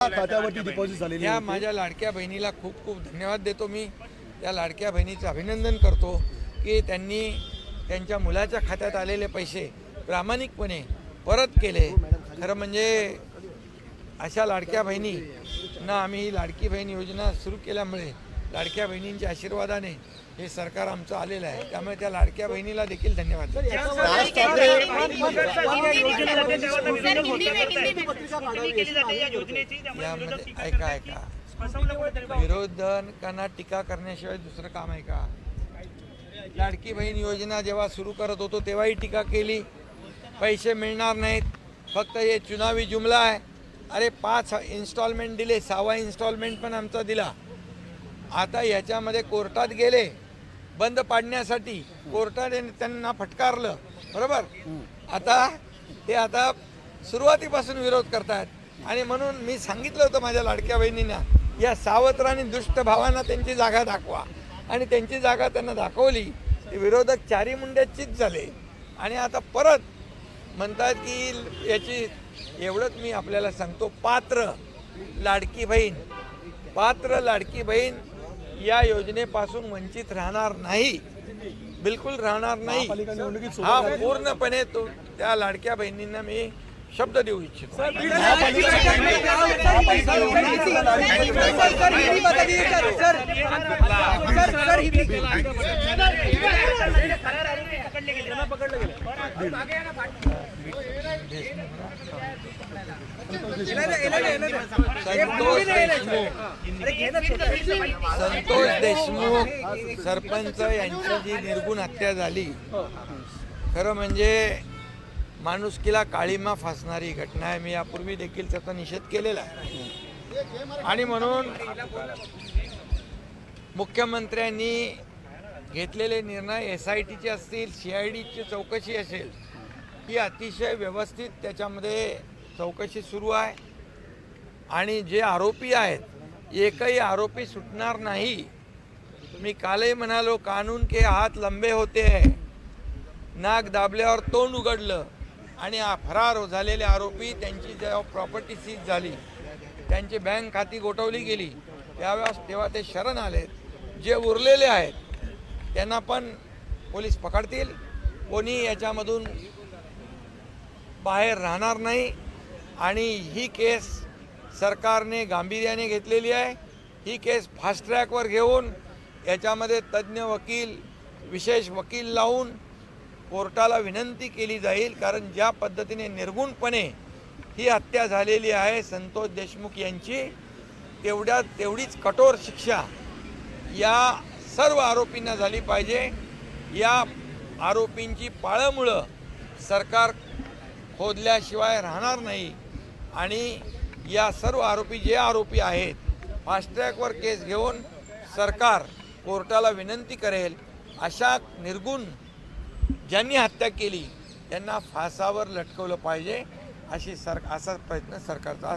खात्यावरती deposit झालेली या. माझ्या लाडक्या बहिणीला खूप खूप धन्यवाद देतो मी त्या लाडक्या बहिणीचं अभिनंदन करतो की त्यांनी त्यांच्या मुलाच्या खात्यात आलेले पैसे प्रामाणिकपणे परत केले खरं म्हणजे अशा लाडक्या बहिणींना आम्ही ही लाडकी बहीण योजना सुरू केल्यामुळे लाडक्या बहिणींच्या आशीर्वादाने हे सरकार आमचं आलेलं आहे त्यामुळे त्या लाडक्या बहिणीला देखील धन्यवाद देतो. राज ठाकरे यामध्ये ऐका ऐका विरोधकांना टीका करण्याशिवाय दुसरं काम आहे का लाडकी बहीण योजना जेव्हा सुरू करत होतो तेव्हाही टीका केली पैसे मिळणार नाहीत फक्त हे चुनावी जुमला आहे अरे पाच इन्स्टॉलमेंट दिले सहावा इन्स्टॉलमेंट पण आमचा दिला आता याच्यामध्ये कोर्टात गेले बंद पाडण्यासाठी कोर्टाने त्यांना फटकारलं. बरोबर? आता ते आता सुरुवातीपासून विरोध करतात आणि म्हणून मी सांगितलं होतं माझ्या लाडक्या बहिणींना या सावत्र आणि दुष्ट भावांना त्यांची जागा दाखवा. आणि त्यांची जागा त्यांना दाखवली. ते विरोधक चारी मुंड्याचीच झाले. आणि आता परत म्हणतात की याची एवढंच मी आपल्याला सांगतो. पात्र लाडकी बहीण पात्र लाडकी बहीण या योजनेपासून वंचित राहणार नाही बिलकुल राहणार नाही हा. पूर्णपणे तो त्या लाडक्या बहिणींना मी शब्द देऊ इच्छितो संतोष देशमुख. संतोष देशमुख सरपंच यांची जी निर्गुण हत्या झाली खरं म्हणजे माणुसकीला काळीमा फासणारी घटना आहे. मी यापूर्वी देखील त्याचा निषेध केलेला आहे. आणि म्हणून मुख्यमंत्र्यांनी घेतलेले निर्णय एस आय टीचे असतील सी आय डीची चौकशी असेल ही अतिशय व्यवस्थित त्याच्यामध्ये चौकशी सुरू आहे. आणि जे आरोपी आहेत एकही आरोपी सुटणार नाही. मी कालही म्हणालो कानून के हात लंबे होते है. नाक दाबल्यावर तोंड उघडलं आणि फरार झालेले आरोपी त्यांची जेव्हा प्रॉपर्टी सीज झाली त्यांची बँक खाती गोठवली गेली त्यावेळेस तेव्हा ते शरण आलेत. जे उरलेले आहेत त्यांना पण पोलीस पकडतील. कोणी याच्यामधून बाहेर राहणार नाही. आणि ही केस सरकारने गांभीर्याने घेतलेली आहे. ही केस फास्ट ट्रॅकवर घेऊन याच्यामध्ये तज्ज्ञ वकील विशेष वकील लावून कोर्टाला विनंती केली जाईल. कारण ज्या पद्धतीने निर्गुणपणे ही हत्या झालेली आहे संतोष देशमुख यांची तेवढ्या तेवढीच कठोर शिक्षा या सर्व आरोपींना झाली पाहिजे. या आरोपींची पाळंमुळं सरकार खोदल्याशिवाय राहणार नाही. आणि या सर्व आरोपी जे आरोपी आहेत फास्ट ट्रॅकवर केस घेऊन सरकार कोर्टाला विनंती करेल अशा निर्गुण ज्यांनी हत्या केली त्यांना फासावर लटकवलं पाहिजे अशी सर असा प्रयत्न सरकारचा